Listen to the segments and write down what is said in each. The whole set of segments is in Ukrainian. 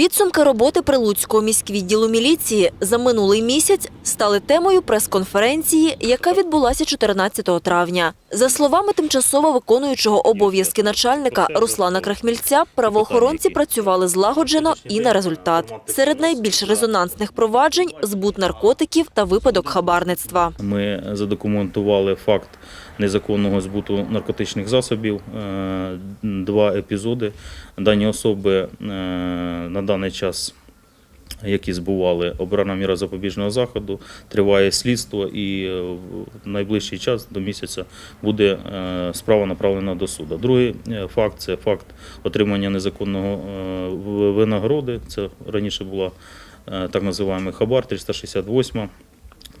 Підсумки роботи Прилуцького міськвідділу міліції за минулий місяць стали темою прес-конференції, яка відбулася 14 травня. За словами тимчасово виконуючого обов'язки начальника Руслана Крахмільця, правоохоронці працювали злагоджено і на результат. Серед найбільш резонансних проваджень збут наркотиків та випадок хабарництва. Ми задокументували факт незаконного збуту наркотичних засобів. Е, Два епізоди. Дані особи е, на даний час, які збували обрана міра запобіжного заходу, триває слідство і е, в найближчий час до місяця буде е, справа направлена до суду. Другий е, факт це факт отримання незаконного винагороди. Це раніше була так називаємо хабар 368.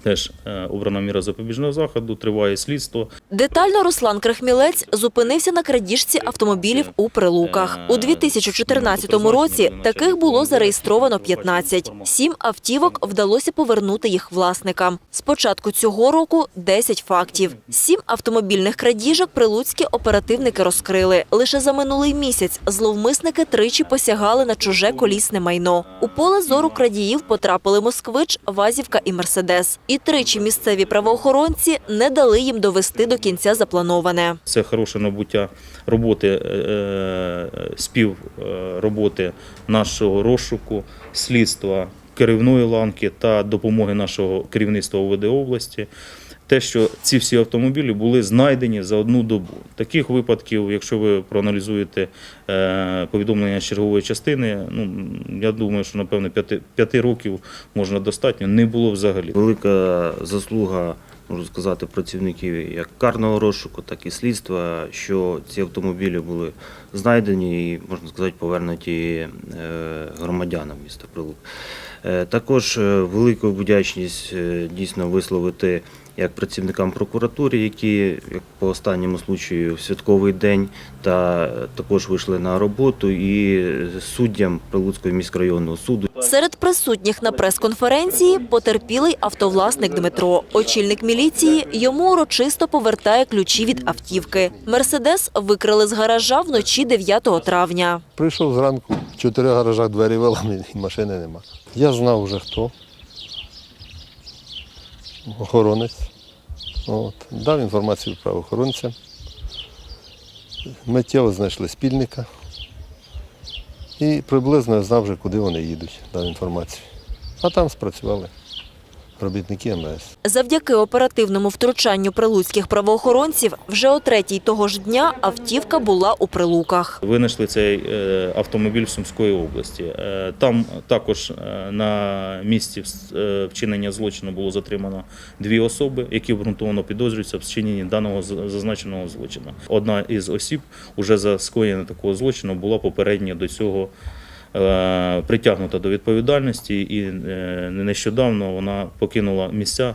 Теж е, обрана міра запобіжного заходу, триває слідство. Детально Руслан Крахмілець зупинився на крадіжці автомобілів у Прилуках. У 2014 році таких було зареєстровано 15. Сім автівок вдалося повернути їх власникам. З початку цього року 10 фактів. Сім автомобільних крадіжок прилуцькі оперативники розкрили. Лише за минулий місяць зловмисники тричі посягали на чуже колісне майно. У поле зору крадіїв потрапили москвич, Вазівка і Мерседес. І тричі місцеві правоохоронці не дали їм довести до кінця заплановане. Це хороше набуття роботи, е, е, роботи нашого розшуку, слідства керівної ланки та допомоги нашого керівництва ОВД області. Те, що ці всі автомобілі були знайдені за одну добу. Таких випадків, якщо ви проаналізуєте е, повідомлення чергової частини, ну я думаю, що напевно п'яти, років можна достатньо, не було взагалі. Велика заслуга, можу сказати, працівників як карного розшуку, так і слідства, що ці автомобілі були знайдені і, можна сказати, повернуті е, громадянам міста Прилук. Е, Також велику вдячність дійсно висловити як працівникам прокуратури, які як по останньому случаю в святковий день та також вийшли на роботу, і суддям Прилуцького міськрайонного суду. Серед присутніх на прес-конференції потерпілий автовласник Дмитро. Очільник міліції йому урочисто повертає ключі від автівки. Мерседес викрили з гаража вночі 9 травня. Прийшов зранку, в чотирьох гаражах двері і машини нема. Я знав вже хто. Охоронець. От. Дав інформацію правоохоронцям. Миттєво знайшли спільника. І приблизно знав вже, куди вони їдуть, дав інформацію. А там спрацювали робітники МС. Завдяки оперативному втручанню прилуцьких правоохоронців вже о третій того ж дня автівка була у Прилуках. Винайшли цей е, автомобіль в Сумської області. Е, Там також е, на місці вчинення злочину було затримано дві особи, які обґрунтовано підозрюються в вчиненні даного з- зазначеного злочину. Одна із осіб уже за скоєння такого злочину була попередньо до цього. Е, Притягнута до відповідальності, і е, нещодавно вона покинула місця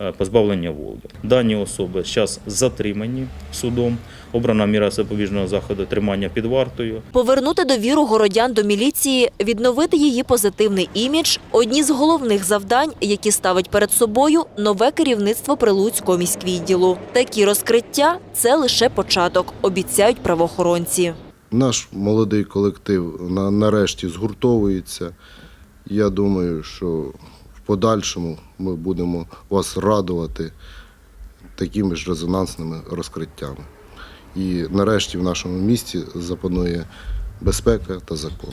е, позбавлення волі. Дані особи зараз затримані судом. Обрана міра запобіжного заходу тримання під вартою. Повернути довіру городян до міліції, відновити її позитивний імідж – одні з головних завдань, які ставить перед собою нове керівництво Прилуцького міськвідділу. Такі розкриття – це лише початок, обіцяють правоохоронці. Наш молодий колектив нарешті згуртовується. Я думаю, що в подальшому ми будемо вас радувати такими ж резонансними розкриттями. І нарешті в нашому місті запанує безпека та закон.